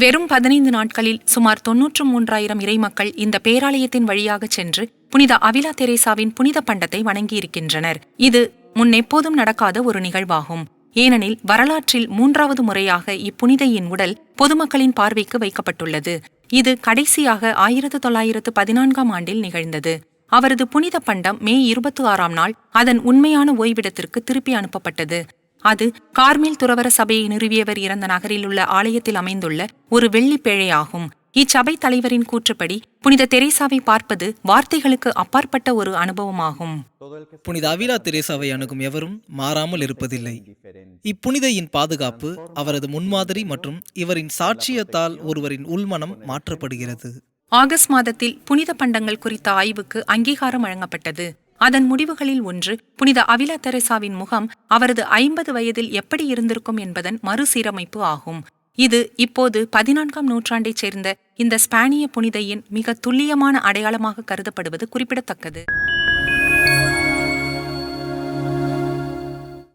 வெறும் பதினைந்து நாட்களில் சுமார் தொன்னூற்று மூன்றாயிரம் இறைமக்கள் இந்த பேராலயத்தின் வழியாக சென்று புனித அவிலா தெரேசாவின் புனித பண்டத்தை வணங்கியிருக்கின்றனர். இது முன்னெப்போதும் நடக்காத ஒரு நிகழ்வாகும். ஏனெனில் வரலாற்றில் மூன்றாவது முறையாக இப்புனிதையின் உடல் பொதுமக்களின் பார்வைக்கு வைக்கப்பட்டுள்ளது. இது கடைசியாக ஆயிரத்து தொள்ளாயிரத்து பதினான்காம் ஆண்டில் நிகழ்ந்தது. அவரது புனித பண்டம் மே இருபத்தி ஆறாம் நாள் அதன் உண்மையான ஓய்விடத்திற்கு திருப்பி அனுப்பப்பட்டது. அது கார்மேல் துறவர சபையை நிறுவியவர் இறந்த நகரில் உள்ள ஆலயத்தில் அமைந்துள்ள ஒரு வெள்ளிப் பேழையாகும். இச்சபை தலைவரின் கூற்றுப்படி புனித தெரேசாவை பார்ப்பது வார்த்தைகளுக்கு அப்பாற்பட்ட ஒரு அனுபவமாகும். புனித அவிலா தெரேசாவை அணுகும் எவரும் மாறாமல் இருப்பதில்லை. இப்புனிதையின் பாதுகாப்பு அவரது முன்மாதிரி மற்றும் இவரின் சாட்சியத்தால் ஒருவரின் உள்மனம் மாற்றப்படுகிறது. ஆகஸ்ட் மாதத்தில் புனித பண்டங்கள் குறித்த ஆய்வுக்கு அங்கீகாரம் வழங்கப்பட்டது. அதன் முடிவுகளில் ஒன்று புனித அவிலா தெரசாவின் முகம் அவரது ஐம்பது வயதில் எப்படி இருந்திருக்கும் என்பதன் மறுசீரமைப்பு ஆகும். இது இப்போது பதினான்காம் நூற்றாண்டைச் சேர்ந்த இந்த ஸ்பானிய புனிதையின் மிக துல்லியமான அடையாளமாக கருதப்படுவது குறிப்பிடத்தக்கது.